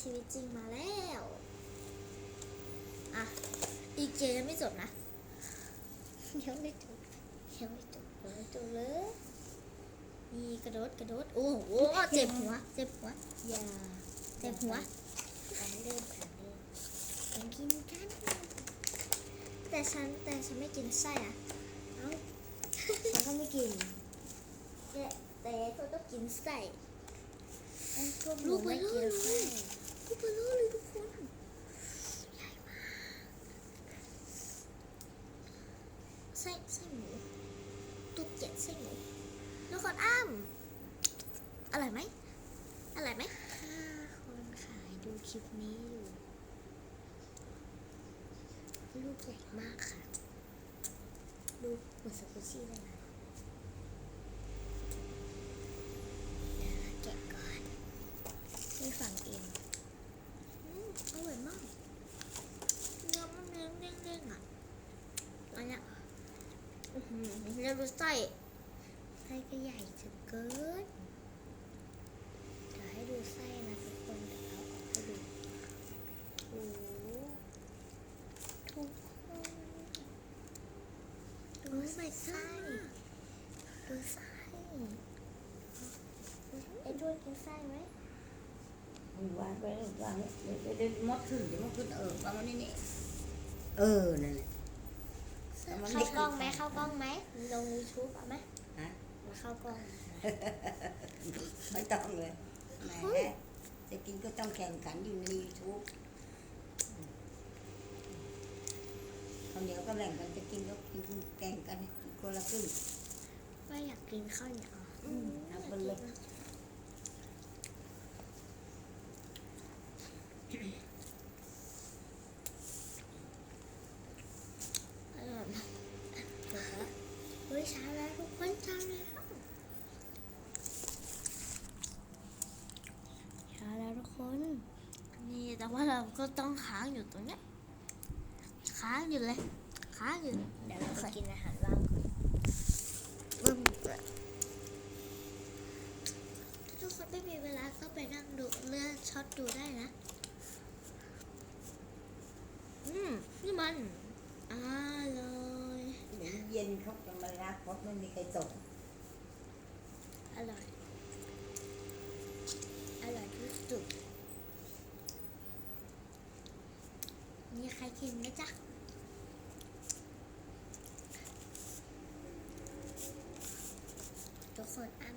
ชีวิตจริงมาแล้ว อะ อีเจยังไม่จบนะยังไม่จบยังไม่จบยังไม่จบเลยนี่กระโดดกระโดด โอ้โห เจ็บหัว เจ็บหัว อย่า เจ็บหัวการเล่นการเล่นฉันกินกัน แต่ฉันแต่ฉันไม่กินไส้อะเอ้าฉันก็ไม่กินแต่แต่ตัวต้องกินไส้ ไอ้พวกหลูนูกไปเลกินยลูกเบลอเลยทุกคนใหญ่มากไส้ไส้หมูตุ๊กเจ็ดไส้หมูล้วก่อนอ้ามอร่อยไหมอร่อยไหมถ้าคนขายดูคลิปนี้อยู่ลูกใหญ่มากค่ะลูกเหมือนสกุชี่เลยนะเดี๋ยวเราแกะก่อน นี่ฝั่งเองอืมอร่อยมากเนื้อมันเด้งเด้งเด้งอะอันเนี้ยอื้อหือแล้วดูไส้ไส้ก็ใหญ่ถึงเกินเดี๋ยวให้ดูไส้นะทุกคนเดี๋ยวเราออกให้ดูโอ้โหทุกคนดูใส่ไส้ดูไส้ไอ้ด้วยกินไส้ไหม วางไปวางเดี๋ยวเดี๋ยวเดี๋ยวมดขึ้นเดี๋ยวมดขึ้นเออวางไว้นี่นี่เออนั่นแหละแต่มันไม่เข้ากล้องไหมเข้ากล้องไหมลงยูทูบเอาไหมฮะมาเข้ากล้องไม่ต้องเลยแหมจะกินก็ต้องแข่งขันอยู่ในยูทูบคนเดียวก็แบ่งกันจะกินก็กินแข่งกันคนละครึ่งว่าอยากกินข้าวเหนียว อืม เอาไปเลย อร่อยมากเดี๋ยวนะเฮ้ยเช้าแล้วทุกคนเช้าแล้วเช้าแล้วทุกคน นี่แต่ว่าเราก็ต้องค้างอยู่ตรงเนี้ยค้างอยู่เลยค้างอยู่เดี๋ยวเราไปกินอาหารว่างก่อนทุกคนไม่มีเวลาก็ไปนั่งดูเลื่อนช็อตดูได้นะ อืม นี่มัน เย็นเขาจะมารับเพราะไม่มีใครส่งอร่อย อร่อยที่สุด มีใครกินไหมจ๊ะทุกคนอ้